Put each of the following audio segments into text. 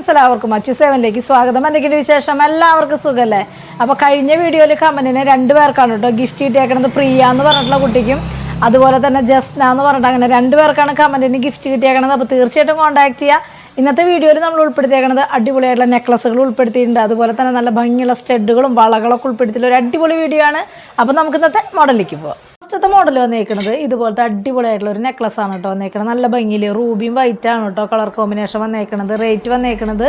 Friends എല്ലാവർക്കും അച്ചു സെവനിലേക്ക് സ്വാഗതം. എന്തൊക്കെയുണ്ട് വിശേഷം? എല്ലാവർക്കും സുഖമല്ലേ അപ്പോൾ കഴിഞ്ഞ വീഡിയോയിൽ കമന്റിന് രണ്ട് പേർക്കാണ് കേട്ടോ ഗിഫ്റ്റ് കിട്ടിയേക്കണത്. പ്രിയ എന്ന് പറഞ്ഞിട്ടുള്ള കുട്ടിക്കും അതുപോലെ തന്നെ ജസ്ന എന്ന് പറഞ്ഞിട്ട് അങ്ങനെ രണ്ട് പേർക്കാണ് കമന്റിന് ഗിഫ്റ്റ് കിട്ടിയേക്കണത്. അപ്പോൾ തീർച്ചയായിട്ടും കോൺടാക്ട് ചെയ്യുക ഇന്നത്തെ വീഡിയോയിൽ നമ്മൾ ഉൾപ്പെടുത്തിയേക്കണത് അടിപൊളിയായിട്ടുള്ള നെക്ലസുകൾ ഉൾപ്പെടുത്തിയിട്ടുണ്ട്. അതുപോലെ തന്നെ നല്ല ഭംഗിയുള്ള സ്റ്റഡുകളും വളകളൊക്കെ ഉൾപ്പെടുത്തിയിട്ടുള്ള ഒരു അടിപൊളി വീഡിയോ ആണ്. അപ്പോൾ നമുക്ക് ഇന്നത്തെ മോഡലിലേക്ക് പോകാം ഫസ്റ്റത്തെ മോഡൽ വന്നേക്കുന്നത് ഇതുപോലത്തെ അടിപൊളിയായിട്ടുള്ള ഒരു നെക്ലസ് ആണ് കേട്ടോ വന്നേക്കുന്നത് നല്ല ഭംഗിയിൽ റൂബിയും വൈറ്റ് ആണ് കേട്ടോ കളർ കോമ്പിനേഷൻ വന്നേക്കുന്നത് റേറ്റ് വന്നേക്കുന്നത്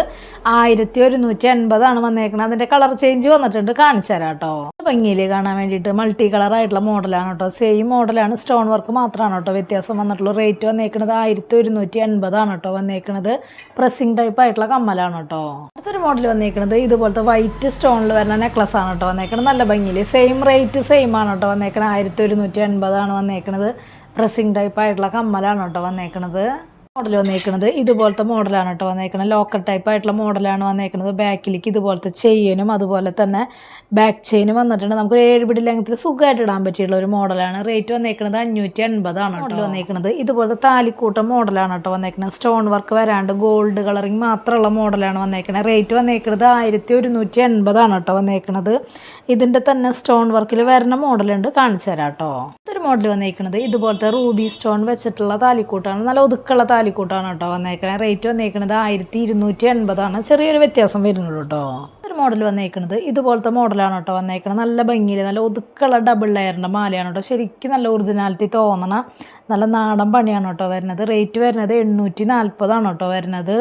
ആയിരത്തി ഒരുന്നൂറ്റി എൺപതാണ് വന്നേക്കുന്നത് അതിന്റെ കളർ ചേഞ്ച് വന്നിട്ടുണ്ട്. കാണിച്ചു തരാം കേട്ടോ ഭംഗിയിൽ കാണാൻ വേണ്ടിയിട്ട് മൾട്ടി കളർ ആയിട്ടുള്ള മോഡലാണ് കേട്ടോ. സെയിം മോഡലാണ് സ്റ്റോൺ വർക്ക് മാത്രമാണ് കേട്ടോ വ്യത്യാസം വന്നിട്ടുള്ളൂ റേറ്റ് വന്നേക്കുന്നത് ആയിരത്തി ഒരുന്നൂറ്റി എൺപതാണ് കേട്ടോ വന്നേക്കുന്നത് പ്രസ്സിങ് ടൈപ്പ് ആയിട്ടുള്ള കമ്മലാണ് കേട്ടോ. അടുത്തൊരു മോഡൽ വന്നേക്കുന്നത് ഇതുപോലത്തെ വൈറ്റ് സ്റ്റോണിൽ വരുന്ന നെക്ലസ് ആണ് കേട്ടോ വന്നേക്കുന്നത് നല്ല ഭംഗിയിൽ സെയിം റേറ്റ് സെയിം ആണ് കേട്ടോ വന്നേക്കുന്നത് ആയിരത്തി ഒരുന്നൂറ്റി എൺപതാണ് വന്നേക്കുന്നത് പ്രസ്സിങ് ടൈപ്പ് ആയിട്ടുള്ള കമ്മലാണ് കേട്ടോ വന്നേക്കുന്നത് മോഡൽ വന്നേക്കുന്നത് ഇതുപോലത്തെ മോഡലാണ് കേട്ടോ വന്നേക്കുന്നത് ലോക്കർ ടൈപ്പ് ആയിട്ടുള്ള മോഡലാണ് വന്നേക്കുന്നത് ബാക്കിലേക്ക് ഇതുപോലത്തെ ചെയിനും അതുപോലെ തന്നെ ബാക്ക് ചെയിനും വന്നിട്ടുണ്ട്. നമുക്ക് ഒരു ഏഴ് പിടി ലെങ്ത്തിൽ സുഖമായിട്ട് ഇടാൻ പറ്റിയുള്ള ഒരു മോഡലാണ്. റേറ്റ് വന്നേക്കുന്നത് അഞ്ഞൂറ്റി എൺപതാണ് മോഡൽ വന്നേക്കുന്നത് ഇതുപോലത്തെ താലിക്കൂട്ടം മോഡലാണ് കേട്ടോ വന്നേക്കുന്നത് സ്റ്റോൺ വർക്ക് വരാണ്ട് ഗോൾഡ് കളറിങ് മാത്രമുള്ള മോഡലാണ് വന്നേക്കുന്നത് റേറ്റ് വന്നേക്കുന്നത് ആയിരത്തി ഒരുന്നൂറ്റി എൺപതാണ് കേട്ടോ വന്നേക്കുന്നത് ഇതിന്റെ തന്നെ സ്റ്റോൺ വർക്കിൽ വരുന്ന മോഡലുണ്ട്. കാണിച്ചു തരാം കേട്ടോ. ഇതൊരു മോഡൽ വന്നേക്കുന്നത് ഇതുപോലത്തെ റൂബി സ്റ്റോൺ വെച്ചിട്ടുള്ള താലിക്കൂട്ടാണ്. നല്ല ഒതുക്കുള്ള താലിക്കൂട്ടാണ് കേട്ടോ വന്നേക്കണേ. റേറ്റ് വന്നേക്കണത് ആയിരത്തി ഇരുന്നൂറ്റി എൺപതാണ് ചെറിയൊരു വ്യത്യാസം വരുന്നുള്ളൂ കേട്ടോ. ഒരു മോഡൽ വന്നേക്കണത് ഇതുപോലത്തെ മോഡലാണ് കേട്ടോ വന്നേക്കണത്. നല്ല ഭംഗിയിൽ നല്ല ഒതുക്കുള്ള ഡബിൾ ലെയറിന്റെ മാലയാണ് കേട്ടോ. ശരിക്കും നല്ല ഒറിജിനാലിറ്റി തോന്നണ നല്ല നാടൻ പണിയാണ് കേട്ടോ വരുന്നത്. റേറ്റ് വരുന്നത് എണ്ണൂറ്റി നാൽപ്പതാണ് കേട്ടോ വരുന്നത്.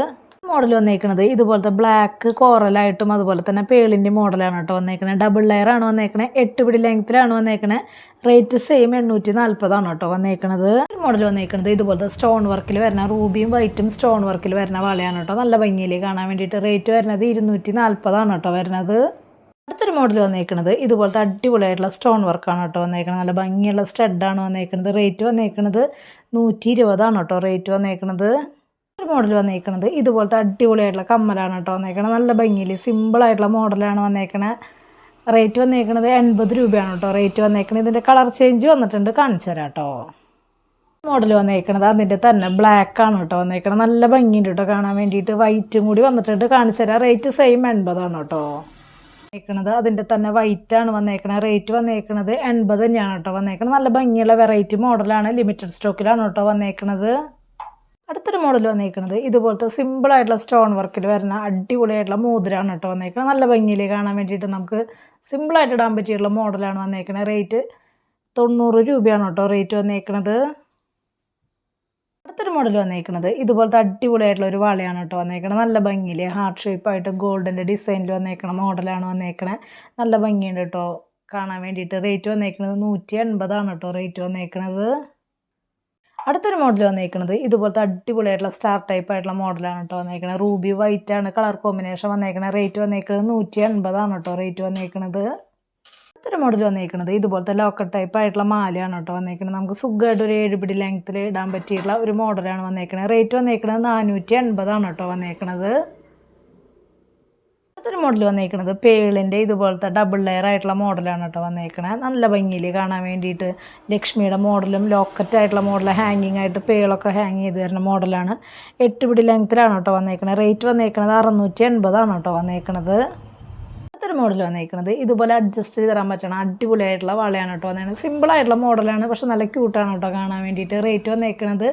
മോഡൽ വന്നേക്കുന്നത് ഇതുപോലത്തെ ബ്ലാക്ക് കോറലായിട്ടും അതുപോലെ തന്നെ പേളിന്റെ മോഡലാണ് കേട്ടോ വന്നേക്കുന്നത് ഡബിൾ ലെയർ ആണ് വന്നേക്കുന്നത് എട്ട് പിടി ലെങ്ത്തിലാണ് വന്നേക്കുന്നത് റേറ്റ് സെയിം എണ്ണൂറ്റി നാൽപ്പതാണ് കേട്ടോ വന്നേക്കണത്. മോഡൽ വന്നേക്കുന്നത് ഇതുപോലത്തെ സ്റ്റോൺ വർക്കിൽ വരുന്ന റൂബിയും വൈറ്റും സ്റ്റോൺ വർക്കിൽ വരുന്ന വളയാണ് കേട്ടോ. നല്ല ഭംഗിയിൽ കാണാൻ വേണ്ടിയിട്ട് റേറ്റ് വരുന്നത് ഇരുന്നൂറ്റി നാൽപ്പതാണ് കേട്ടോ വരുന്നത്. അടുത്തൊരു മോഡൽ വന്നേക്കുന്നത് ഇതുപോലത്തെ അടിപൊളിയായിട്ടുള്ള സ്റ്റോൺ വർക്കാണ് കേട്ടോ വന്നേക്കുന്നത് നല്ല ഭംഗിയുള്ള സ്റ്റഡാണ് വന്നേക്കുന്നത് റേറ്റ് വന്നേക്കുന്നത് നൂറ്റി ഇരുപതാണ് കേട്ടോ റേറ്റ് വന്നേക്കുന്നത് ഒരു മോഡൽ വന്നേക്കണത്. ഇതുപോലത്തെ അടിപൊളിയായിട്ടുള്ള കമ്മലാണ് കേട്ടോ വന്നേക്കണത്. നല്ല ഭംഗിയിൽ സിമ്പിളായിട്ടുള്ള മോഡലാണ് വന്നേക്കണത് റേറ്റ് വന്നേക്കണത് എൺപത് രൂപയാണ് കേട്ടോ. റേറ്റ് വന്നേക്കണത്. ഇതിന്റെ കളർ ചേഞ്ച് വന്നിട്ടുണ്ട്. കാണിച്ചു തരാം കേട്ടോ. മോഡൽ വന്നേക്കണത് അതിന്റെ തന്നെ ബ്ലാക്ക് ആണ് കേട്ടോ വന്നേക്കണത്. നല്ല ഭംഗിയുണ്ട് കേട്ടോ കാണാൻ വേണ്ടിയിട്ട്. വൈറ്റും കൂടി വന്നിട്ടുണ്ട്. കാണിച്ചു തരാം. റേറ്റ് സെയിം എൺപതാണ് കേട്ടോ. വന്നേക്കണത് അതിന്റെ തന്നെ വൈറ്റ് ആണ് വന്നേക്കണത് റേറ്റ് വന്നേക്കണത് എൺപത് തന്നെയാണ് കേട്ടോ വന്നേക്കണത്. നല്ല ഭംഗിയുള്ള വെറൈറ്റി മോഡലാണ് ലിമിറ്റഡ് സ്റ്റോക്കിലാണ് കേട്ടോ വന്നേക്കണത്. അടുത്തൊരു മോഡൽ വന്നിരിക്കുന്നത് ഇതുപോലത്തെ സിമ്പിളായിട്ടുള്ള സ്റ്റോൺ വർക്കിൽ വരുന്ന അടിപൊളിയായിട്ടുള്ള മോതിരാണ് കേട്ടോ വന്നേക്കുന്നത് നല്ല ഭംഗിയിൽ കാണാൻ വേണ്ടിയിട്ട് നമുക്ക് സിമ്പിളായിട്ട് ഇടാൻ പറ്റിയിട്ടുള്ള മോഡലാണ് വന്നേക്കുന്നത് റേറ്റ് തൊണ്ണൂറ് രൂപയാണ് കേട്ടോ റേറ്റ് വന്നേക്കുന്നത് അടുത്തൊരു മോഡൽ വന്നേക്കുന്നത് ഇതുപോലത്തെ അടിപൊളിയായിട്ടുള്ള ഒരു വളയാണ് കേട്ടോ വന്നേക്കണത്. നല്ല ഭംഗിയിൽ ഹാർട്ട് ഷേപ്പായിട്ട് ഗോൾഡിന്റെ ഡിസൈനിൽ വന്നേക്കണ മോഡലാണ് വന്നേക്കണത്. നല്ല ഭംഗിയുണ്ട് കേട്ടോ കാണാൻ വേണ്ടിയിട്ട്. റേറ്റ് വന്നേക്കുന്നത് നൂറ്റി എൺപതാണ് കേട്ടോ റേറ്റ് വന്നേക്കണത്. അടുത്തൊരു മോഡൽ വന്നേക്കുന്നത് ഇതുപോലത്തെ അടിപൊളിയായിട്ടുള്ള സ്റ്റാർ ടൈപ്പ് ആയിട്ടുള്ള മോഡലാണ് കേട്ടോ വന്നേക്കുന്നത് റൂബി വൈറ്റ് ആണ് കളർ കോമ്പിനേഷൻ വന്നേക്കുന്നത് റേറ്റ് വന്നേക്കുന്നത് നൂറ്റി എൺപതാണ് കേട്ടോ റേറ്റ് വന്നേക്കുന്നത് അടുത്തൊരു മോഡൽ വന്നേക്കുന്നത് ഇതുപോലത്തെ ലോക്കർ ടൈപ്പ് ആയിട്ടുള്ള മാലയാണ് കേട്ടോ വന്നേക്കുന്നത് നമുക്ക് സുഖമായിട്ട് ഒരു ഏഴുപിടി ലെങ്ത്തിൽ ഇടാൻ പറ്റിയിട്ടുള്ള ഒരു മോഡലാണ് വന്നേക്കുന്നത് റേറ്റ് വന്നേക്കുന്നത് നാനൂറ്റി എൺപതാണ് കേട്ടോ വന്നേക്കുന്നത് അടുത്തൊരു മോഡൽ വന്നേക്കുന്നത് പേളിന്റെ ഇതുപോലത്തെ ഡബിൾ ലെയർ ആയിട്ടുള്ള മോഡലാണ് കേട്ടോ വന്നേക്കണേ നല്ല ഭംഗിയിൽ കാണാൻ വേണ്ടിയിട്ട് ലക്ഷ്മിയുടെ മോഡലും ലോക്കറ്റ് ആയിട്ടുള്ള മോഡൽ ഹാങ്ങിങ് ആയിട്ട് പേളൊക്കെ ഹാങ് ചെയ്ത് വരുന്ന മോഡലാണ് എട്ട് പിടി ലെങ്ത്തിലാണ് കേട്ടോ വന്നേക്കണത്. റേറ്റ് വന്നേക്കണത് അറുന്നൂറ്റി എൺപതാണ് കേട്ടോ വന്നേക്കണത്. അടുത്തൊരു മോഡൽ വന്നേക്കണത്. ഇതുപോലെ അഡ്ജസ്റ്റ് ചെയ്ത് തരാൻ പറ്റണം അടിപൊളിയായിട്ടുള്ള വളയാണ് കേട്ടോ വന്നേക്കുന്നത് സിമ്പിളായിട്ടുള്ള മോഡലാണ് പക്ഷെ നല്ല ക്യൂട്ടാണ് കേട്ടോ കാണാൻ വേണ്ടിയിട്ട്. റേറ്റ് വന്നേക്കണത്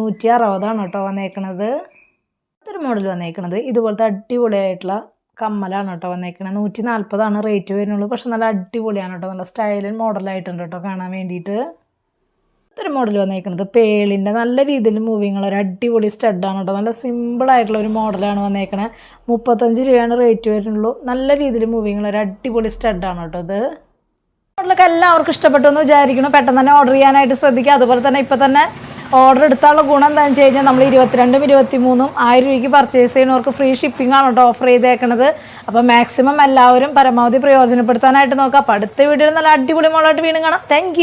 നൂറ്റി അറുപതാണ് കേട്ടോ വന്നേക്കണത്. അടുത്തൊരു മോഡൽ വന്നേക്കണത്. ഇതുപോലത്തെ അടിപൊളിയായിട്ടുള്ള കമ്മലാണ് കേട്ടോ വന്നേക്കണത് നൂറ്റി നാൽപ്പതാണ് റേറ്റ് വരുന്നുള്ളൂ. പക്ഷെ നല്ല അടിപൊളിയാണ് കേട്ടോ നല്ല സ്റ്റൈലും മോഡലായിട്ടുണ്ട് കേട്ടോ കാണാൻ വേണ്ടിയിട്ട്. ഇത്തരം മോഡൽ വന്നേക്കുന്നത് പേളിന്റെ നല്ല രീതിയിൽ മൂവിങ് ഉള്ള ഒരു അടിപൊളി സ്റ്റഡാണ് കേട്ടോ നല്ല സിമ്പിളായിട്ടുള്ള ഒരു മോഡലാണ് വന്നേക്കണത് മുപ്പത്തഞ്ച് രൂപയാണ് റേറ്റ് വരുന്നുള്ളൂ. നല്ല രീതിയിൽ മൂവിങ് ഉള്ള ഒരു അടിപൊളി സ്റ്റഡാണ് കേട്ടോ ഇത്. മോഡലൊക്കെ എല്ലാവർക്കും ഇഷ്ടപ്പെട്ടു എന്ന് വിചാരിക്കണം പെട്ടെന്ന് തന്നെ ഓർഡർ ചെയ്യാനായിട്ട് ശ്രദ്ധിക്കുക. അതുപോലെ തന്നെ ഇപ്പം തന്നെ ഓർഡർ എടുത്താലുള്ള ഗുണം എന്താണെന്ന് വെച്ച് കഴിഞ്ഞാൽ നമ്മൾ ഇരുപത്തിരണ്ടും ഇരുപത്തി മൂന്നും ആയിരം രൂപയ്ക്ക് പർച്ചേസ് ചെയ്യുന്നവർക്ക് ഫ്രീ ഷിപ്പിംഗ് ആണ് കേട്ടോ ഓഫർ ചെയ്തേക്കണത്. അപ്പോൾ മാക്സിമം എല്ലാവരും പരമാവധി പ്രയോജനപ്പെടുത്താനായിട്ട് നോക്കുക. അപ്പോൾ അടുത്ത വീഡിയോയിൽ നല്ല അടിപൊളി മോളായിട്ട് വീണ്ടും കാണാം. താങ്ക്